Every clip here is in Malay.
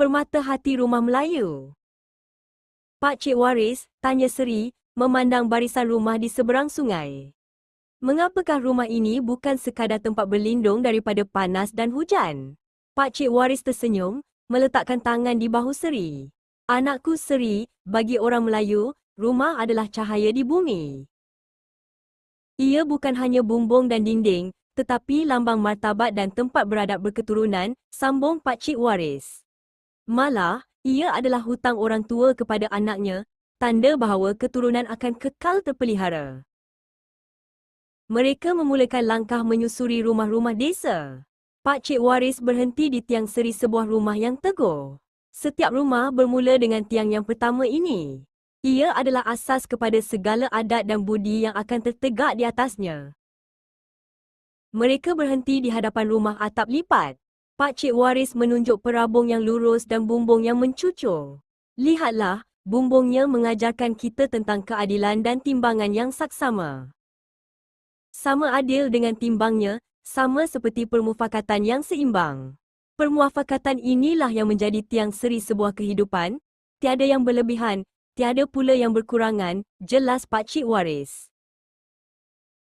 Permata hati rumah Melayu. Pak Cik Waris, tanya Seri, memandang barisan rumah di seberang sungai. Mengapakah rumah ini bukan sekadar tempat berlindung daripada panas dan hujan? Pak Cik Waris tersenyum, meletakkan tangan di bahu Seri. Anakku Seri, bagi orang Melayu, rumah adalah cahaya di bumi. Ia bukan hanya bumbung dan dinding, tetapi lambang martabat dan tempat beradab berketurunan, sambung Pak Cik Waris. Malah, ia adalah hutang orang tua kepada anaknya, tanda bahawa keturunan akan kekal terpelihara. Mereka memulakan langkah menyusuri rumah-rumah desa. Pak Cik Waris berhenti di tiang seri sebuah rumah yang teguh. Setiap rumah bermula dengan tiang yang pertama ini. Ia adalah asas kepada segala adat dan budi yang akan tertegak di atasnya. Mereka berhenti di hadapan rumah atap lipat. Pak Cik Waris menunjuk perabung yang lurus dan bumbung yang mencucur. Lihatlah, bumbungnya mengajarkan kita tentang keadilan dan timbangan yang saksama. Sama adil dengan timbangnya, sama seperti permufakatan yang seimbang. Permuafakatan inilah yang menjadi tiang seri sebuah kehidupan, tiada yang berlebihan, tiada pula yang berkurangan, jelas Pak Cik Waris.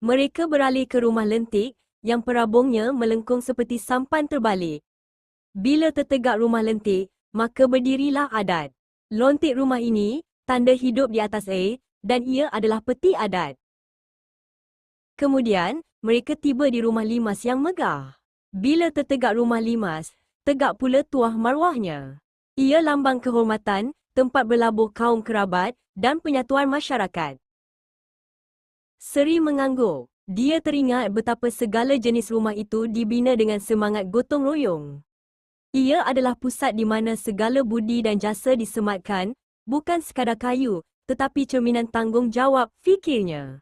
Mereka beralih ke rumah lentik, yang perabungnya melengkung seperti sampan terbalik. Bila tertegak rumah lentik, maka berdirilah adat. Lontik rumah ini, tanda hidup di atas air, dan ia adalah peti adat. Kemudian, mereka tiba di rumah limas yang megah. Bila tertegak rumah limas, tegak pula tuah marwahnya. Ia lambang kehormatan, tempat berlabuh kaum kerabat, dan penyatuan masyarakat. Seri mengangguk. Dia teringat betapa segala jenis rumah itu dibina dengan semangat gotong royong. Ia adalah pusat di mana segala budi dan jasa disematkan, bukan sekadar kayu, tetapi cerminan tanggungjawab fikirnya.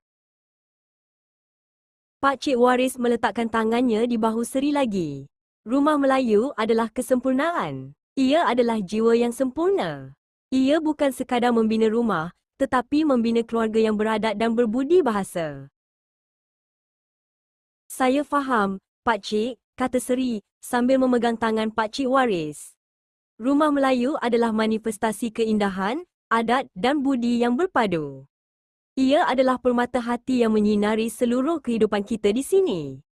Pak Cik Waris meletakkan tangannya di bahu Seri lagi. Rumah Melayu adalah kesempurnaan. Ia adalah jiwa yang sempurna. Ia bukan sekadar membina rumah, tetapi membina keluarga yang beradat dan berbudi bahasa. Saya faham, Pak Cik, kata Seri sambil memegang tangan Pak Cik Waris. Rumah Melayu adalah manifestasi keindahan, adat dan budi yang berpadu. Ia adalah permata hati yang menyinari seluruh kehidupan kita di sini.